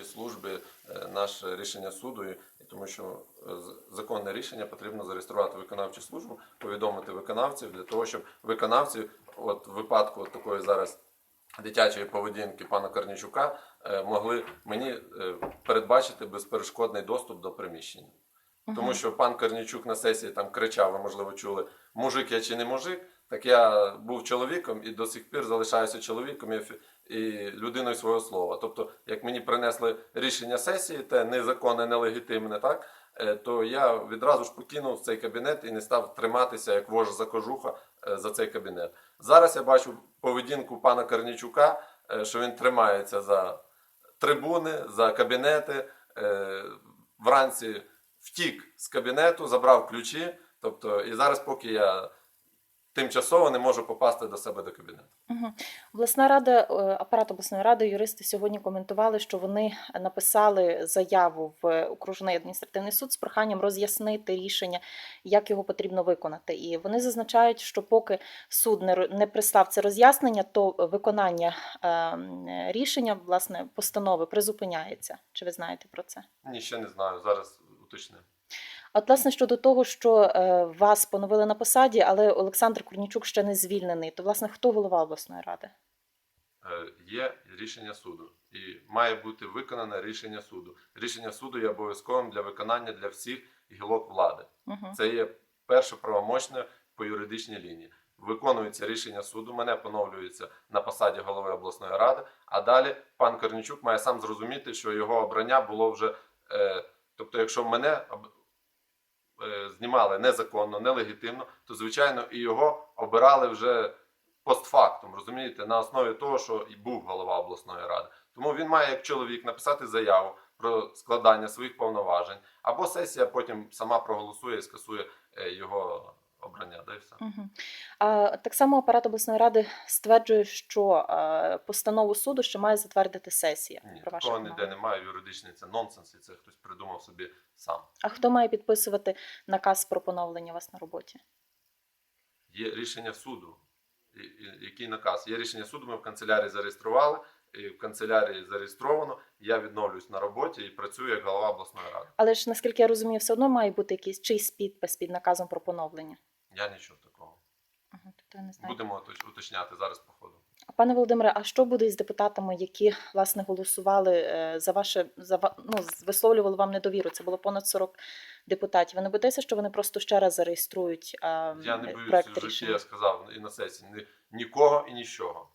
виконавчій службі е, наше рішення суду, тому що е, законне рішення потрібно зареєструвати виконавчу службу, повідомити виконавців для того, щоб виконавці, от в випадку от такої зараз дитячої поведінки пана Корнічука, е, могли мені передбачити безперешкодний доступ до приміщення. Тому що пан Корнічук на сесії там кричав, ви можливо чули, мужик я чи не мужик. Так я був чоловіком і до сих пір залишаюся чоловіком і, і людиною свого слова. Тобто, як мені принесли рішення сесії, те незаконне, нелегітимне, так е, то я відразу ж покинув цей кабінет і не став триматися як вожа за кожуха е, за цей кабінет. Зараз я бачу поведінку пана Корнічука, е, що він тримається за трибуни, за кабінети. Вранці втік з кабінету, забрав ключі. Тобто, і зараз, поки я тимчасово не можу попасти до себе до кабінету. Угу. Обласна рада, е, апарат обласної ради, юристи сьогодні коментували, що вони написали заяву в окружний адміністративний суд з проханням роз'яснити рішення, як його потрібно виконати. І вони зазначають, що поки суд не не прислав це роз'яснення, то виконання е, рішення, власне, постанови призупиняється. Чи ви знаєте про це? Ні, ще не знаю. Зараз уточню. От, власне, щодо того, що е, вас поновили на посаді, але Олександр Корнічук ще не звільнений, то власне хто голова обласної ради? Е, Є рішення суду, і має бути виконане рішення суду. Рішення суду є обов'язковим для виконання для всіх гілок влади. Угу. Це є перше правомочне по юридичній лінії. Виконується рішення суду, мене поновлюється на посаді голови обласної ради. А далі пан Корнічук має сам зрозуміти, що його обрання було вже. Е, тобто, якщо мене знімали незаконно, нелегітимно, то звичайно і його обирали вже постфактум, розумієте, на основі того, що і був голова обласної ради. Тому він має як чоловік написати заяву про складання своїх повноважень, або сесія потім сама проголосує і скасує е, його обрання. Да і все. Угу. А, так само апарат обласної ради стверджує, що е, постанову суду ще має затвердити сесія. Ні, про такого ніде немає. Юридичний це нонсенс, і це хтось придумав собі сам. А хто має підписувати наказ про поновлення вас на роботі? Є рішення суду. Який наказ? Є рішення суду, ми в канцелярії зареєстрували, і в канцелярії зареєстровано. Я відновлююсь на роботі і працюю як голова обласної ради. Але ж наскільки я розумію, все одно має бути якийсь чийсь підпис під наказом про поновлення. Я нічого такого. Ага, тобто не знаю. Будемо уточ- уточняти зараз по ходу. Пане Володимире, а що буде із депутатами, які власне голосували е, за ваше за ну, з- висловлювали вам недовіру? Це було понад 40 депутатів. Ви не боїтеся, що вони просто ще раз зареєструють е, Я не боюся в я сказав і на сесії. Ні, нікого і нічого.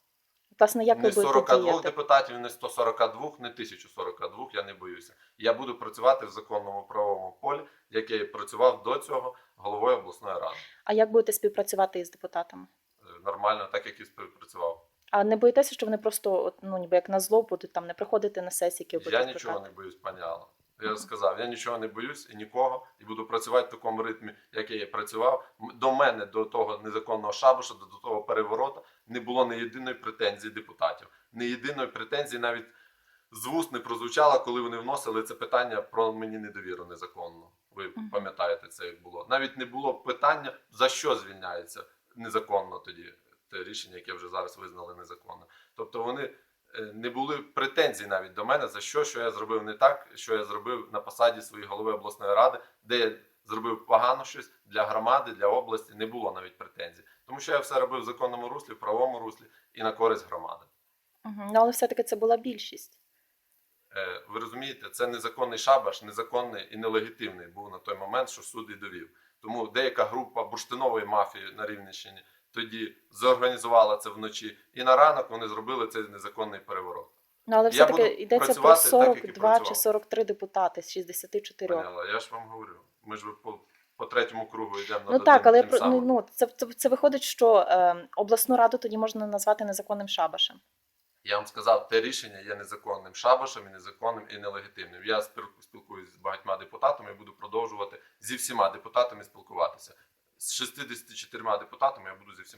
Власне, як ви не будете 42 діяти? депутатів, не 142, не 1042, я не боюся. Я буду працювати в законному правовому полі, як я і працював до цього головою обласної ради. А як будете співпрацювати із депутатами? Е, Нормально, так як і співпрацював. А не боїтеся, що вони просто ну ніби як на зло будуть там не приходити на сесії, які ви Я нічого не боюсь, пані Алла. Я сказав, я нічого не боюсь і нікого, і буду працювати в такому ритмі, як я працював. До мене, до того незаконного шабуша, до до того переворота, не було ні єдиної претензії депутатів. Ні єдиної претензії навіть з вуст не прозвучало, коли вони вносили це питання про мені недовіру незаконно. Ви пам'ятаєте це як було. Навіть не було питання, за що звільняється незаконно тоді те рішення, яке вже зараз визнали незаконним. Тобто вони не були претензій навіть до мене за що, що я зробив не так, що я зробив на посаді своєї голови обласної ради, де я зробив погано щось для громади, для області. Не було навіть претензій, тому що я все робив в законному руслі, в правовому руслі і на користь громади. Угу. Але все-таки це була більшість. Е, Ви розумієте, це незаконний шабаш, незаконний і нелегітимний був на той момент, що суд і довів. Тому деяка група бурштинової мафії на Рівненщині тоді зорганізувала це вночі, і на ранок вони зробили цей незаконний переворот. Ну, але все-таки йдеться про працювати так, 42 чи 43 депутати з 64. Поняла? Я ж вам говорю. Ми ж по, по третьому кругу йдемо на Ну так, але тим ну, самим. ну, це, це, це виходить, що е, обласну раду тоді можна назвати незаконним шабашем. Я вам сказав, те рішення є незаконним шабашем, і незаконним і нелегітимним. Я спілкуюся з багатьма депутатами і буду продовжувати зі всіма депутатами спілкуватися. З 64 депутатами я буду зі всіма